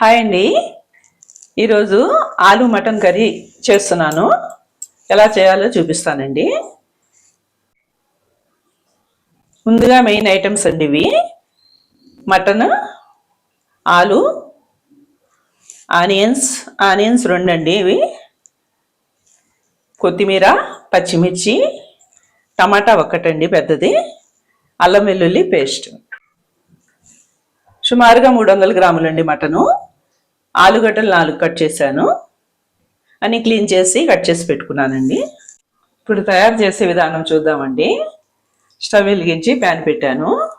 Hi అండి. ఈరోజు ఆలు మటన్ కర్రీ చేస్తున్నాను. ఎలా చేయాలో చూపిస్తానండి. ముందుగా మెయిన్ ఐటమ్స్ అండి ఇవి. మటన్ ఆలు ఆనియన్స్ ఆనియన్స్ రెండు అండి ఇవి. కొత్తిమీర పచ్చిమిర్చి టమాటా ఒక్కటండి పెద్దది. అల్లం వెల్లుల్లి పేస్ట్. సుమారుగా మూడు వందల గ్రాములండి మటను. ఆలుగడ్డలు నాలుగు కట్ చేశాను. అన్నీ క్లీన్ చేసి కట్ చేసి పెట్టుకున్నానండి. ఇప్పుడు తయారు చేసే విధానం చూద్దామండి. స్టవ్ వెలిగించి ప్యాన్ పెట్టాను.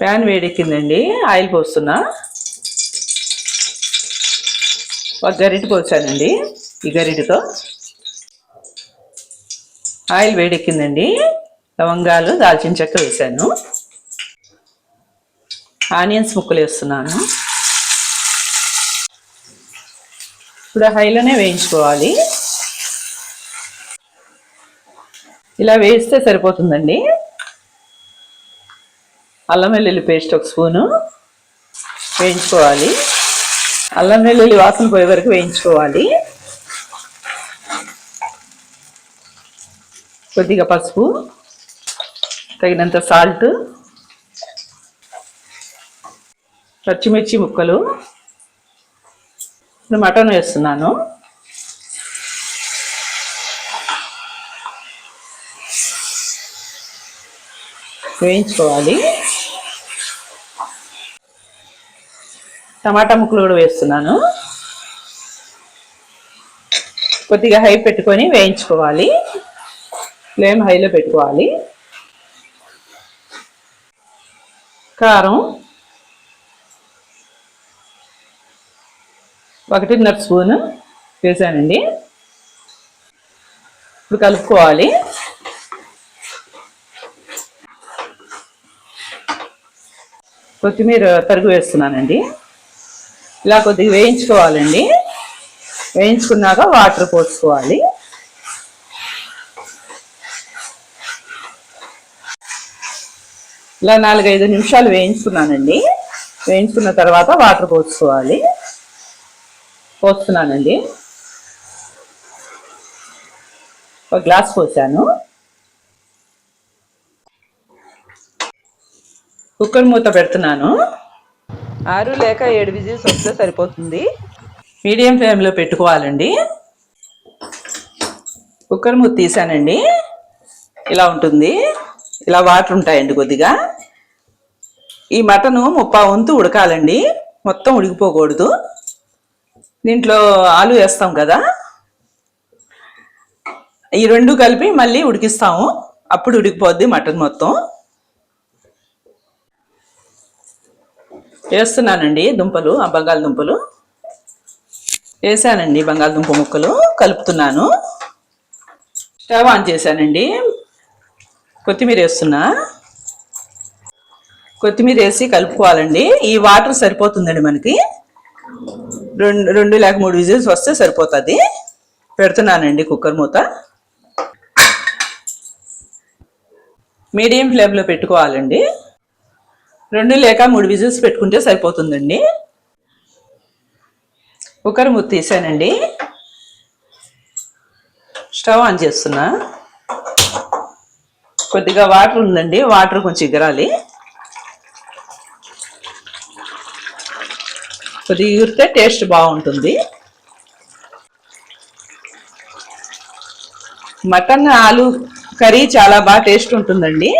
ప్యాన్ వేడెక్కిందండి. ఆయిల్ పోస్తున్నా. ఒక గరిటె పోసానండి ఈ గరిటెతో. ఆయిల్ వేడెక్కిందండి. లవంగాలు దాల్చిన చెక్క వేసాను ఆనియన్స్ ముక్కలు వేస్తున్నాను. ఇప్పుడు హైలోనే వేయించుకోవాలి. ఇలా వేస్తే సరిపోతుందండి. అల్లం వెల్లుల్లి పేస్ట్ ఒక స్పూను వేయించుకోవాలి. అల్లం వెల్లుల్లి వాసన పోయే వరకు వేయించుకోవాలి. కొద్దిగా పసుపు తగినంత సాల్ట్ పచ్చిమిర్చి ముక్కలు. ఇప్పుడు మటన్ వేస్తున్నాను. వేయించుకోవాలి. టమాటా ముక్కలు కూడా వేస్తున్నాను. కొద్దిగా హై పెట్టుకొని వేయించుకోవాలి. ఫ్లేమ్ హైలో పెట్టుకోవాలి. కారం ఒకటిన్నర స్పూన్ వేసానండి. ఇప్పుడు కలుపుకోవాలి. కొత్తిమీర తరుగు వేస్తున్నానండి. ఇలా కొద్దిగా వేయించుకోవాలండి. వేయించుకున్నాక వాటర్ పోసుకోవాలి. ఇలా నాలుగైదు నిమిషాలు వేయించుకున్నానండి. వేయించుకున్న తర్వాత వాటర్ పోసుకోవాలి. పోస్తున్నానండి. ఒక గ్లాస్ పోసాను. కుక్కర్ మూత పెడుతున్నాను. ఆరు లేక ఏడు విజిల్స్ వస్తే సరిపోతుంది. మీడియం ఫ్లేమ్లో పెట్టుకోవాలండి. కుక్కర్ మూత తీసానండి. ఇలా ఉంటుంది. ఇలా వాటర్ ఉంటాయండి కొద్దిగా. ఈ మటను ముప్పా వంతు ఉడకాలండి. మొత్తం ఉడికిపోకూడదు. దీంట్లో ఆలు వేస్తాం కదా? ఈ రెండు కలిపి మళ్ళీ ఉడికిస్తాము. అప్పుడు ఉడికిపోద్ది మటన్ మొత్తం. వేస్తున్నానండి దుంపలు ఆ బంగాళదుంపలు వేసానండి బంగాళదుంప ముక్కలు. కలుపుతున్నాను. స్టవ్ ఆన్ చేశానండి. కొత్తిమీర వేస్తున్నా. కొత్తిమీర వేసి కలుపుకోవాలండి. ఈ వాటర్ సరిపోతుందండి మనకి. రెండు రెండు లేక మూడు విజిల్స్ వస్తే సరిపోతుంది. పెడుతున్నానండి కుక్కర్ మూత. మీడియం ఫ్లేమ్లో పెట్టుకోవాలండి. రెండు లేక మూడు విజిల్స్ పెట్టుకుంటే సరిపోతుందండి. కుక్కర్ మూత తీసానండి. స్టవ్ ఆన్ చేస్తున్నా. కొద్దిగా వాటర్ ఉందండి వాటర్ కొంచెం ఎగరాలి. కొద్దిగా ఎగిరితే టేస్ట్ బాగుంటుంది. మటన్ ఆలు కర్రీ చాలా బాగా టేస్ట్ ఉంటుందండి.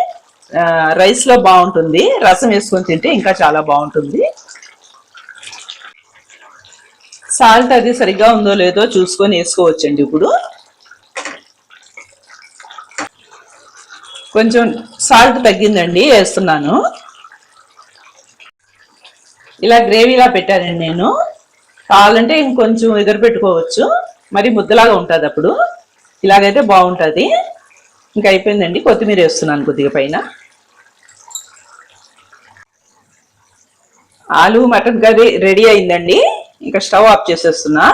రైస్లో బాగుంటుంది. రసం వేసుకొని తింటే ఇంకా చాలా బాగుంటుంది. సాల్ట్ అది సరిగ్గా ఉందో లేదో చూసుకొని వేసుకోవచ్చండి ఇప్పుడు. కొంచెం సాల్ట్ తగ్గిందండి వేస్తున్నాను. ఇలా గ్రేవీలా పెట్టానండి నేను. కావాలంటే ఇంకొంచెం ఎదురు పెట్టుకోవచ్చు. మరి ముద్దలాగా ఉంటుంది అప్పుడు. ఇలాగైతే బాగుంటుంది. ఇంకా అయిపోయిందండి. కొత్తిమీర వేస్తున్నాను కొద్దిగా పైన. ఆలు మటన్ కర్రీ రెడీ అయిందండి. ఇంకా స్టవ్ ఆఫ్ చేసేస్తున్నా.